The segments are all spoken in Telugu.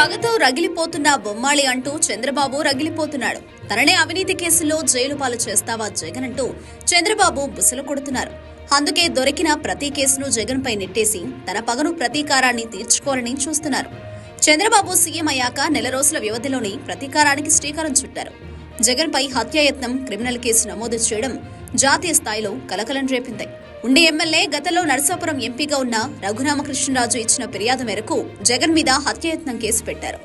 పగతో రగిలిపోతున్న బొమ్మాళి అంటూ చంద్రబాబు రగిలిపోతున్నాడు. తననే అవినీతి కేసులో జైలు పాలు చేస్తావా జగన్ అంటూ చంద్రబాబు బుసలు కొడుతున్నారు. అందుకే దొరికిన ప్రతి కేసును జగన్ పై నెట్టేసి తన పగను ప్రతీకారాన్ని తీర్చుకోవాలని చూస్తున్నారు. చంద్రబాబు సీఎం అయ్యాక నెల రోజుల వ్యవధిలోనే ప్రతీకారానికి శ్రీకారం చుట్టారు. జగన్ పై హత్యాయత్నం క్రిమినల్ కేసు నమోదు చేయడం జాతీయ స్థాయిలో కలకలం రేపింది. ఉండి ఎమ్మెల్యే గతంలో నరసాపురం ఎంపీగా ఉన్న రఘురామకృష్ణరాజు ఇచ్చిన ఫిర్యాదు మేరకు జగన్ మీద హత్యయత్నం కేసు పెట్టారు.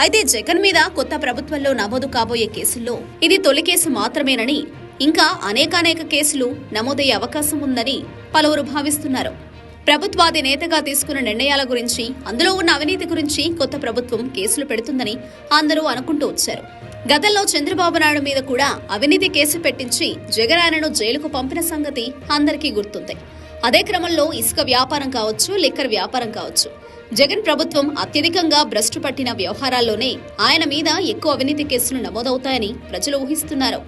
అయితే జగన్ మీద కొత్త ప్రభుత్వంలో నమోదు కాబోయే కేసుల్లో ఇది తొలి కేసు మాత్రమేనని ఇంకా అనేకానేక కేసులు నమోదయ్యే అవకాశం ఉందని పలువురు భావిస్తున్నారు. ప్రభుత్వాది నేతగా తీసుకున్న నిర్ణయాల గురించి అందులో ఉన్న అవినీతి గురించి కొత్త ప్రభుత్వం కేసులు పెడుతుందని అందరూ అనుకుంటూ వచ్చారు. గతంలో చంద్రబాబు నాయుడు మీద కూడా అవినీతి కేసు పెట్టించి జగన్ ఆయనను జైలుకు పంపిన సంగతి అందరికీ గుర్తుంది. అదే క్రమంలో ఇసుక వ్యాపారం కావచ్చు లిక్కర్ వ్యాపారం కావచ్చు. జగన్ ప్రభుత్వం అత్యధికంగా భ్రష్టు పట్టిన వ్యవహారాల్లోనే ఆయన మీద ఎక్కువ అవినీతి కేసులు నమోదవుతాయని ప్రజలు ఊహిస్తున్నారు.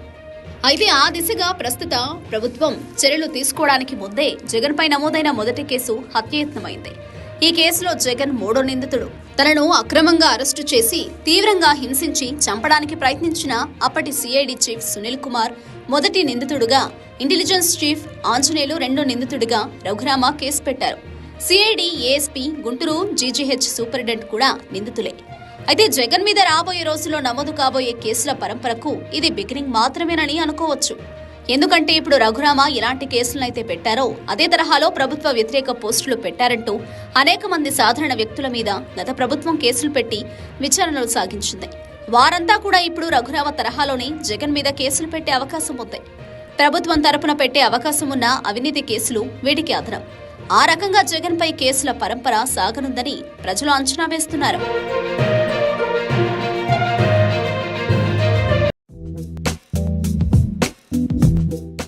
అయితే ఆ దిశగా ప్రస్తుత ప్రభుత్వం చర్యలు తీసుకోవడానికి ముందే జగన్ పై నమోదైన మొదటి కేసు హత్యయత్నమైంది. ఈ కేసులో జగన్ మూడో నిందితుడు. తనను అక్రమంగా అరెస్టు చేసి తీవ్రంగా హింసించి చంపడానికి ప్రయత్నించిన అప్పటి సిఐడి చీఫ్ సునీల్ కుమార్ మొదటి నిందితుడుగా ఇంటెలిజెన్స్ చీఫ్ ఆంజనేయులు రెండో నిందితుడిగా రఘురామ కేసు పెట్టారు. C I D A S P Guntur G G H superintendent కూడా నిందితులే. అయితే జగన్ మీద రాబోయే రోజుల్లో నమోదు కాబోయే కేసుల పరంపరకు ఇది బిగినింగ్ మాత్రమేనని అనుకోవచ్చు. ఎందుకంటే ఇప్పుడు రఘురామ ఎలాంటి కేసులనైతే పెట్టారో అదే తరహాలో ప్రభుత్వ వ్యతిరేక పోస్టులు పెట్టారంటూ అనేక మంది సాధారణ వ్యక్తుల మీద గత ప్రభుత్వం కేసులు పెట్టి విచారణలు సాగించింది. వారంతా కూడా ఇప్పుడు రఘురామ తరహాలోనే జగన్ మీద కేసులు పెట్టే అవకాశం ఉంది. ప్రభుత్వం తరపున పెట్టే అవకాశం ఉన్న అవినీతి కేసులు వీటికి ఆధారం ఆ రకంగా జగన్ పై కేసుల పరంపర సాగనుందని ప్రజలు అంచనా వేస్తున్నారు.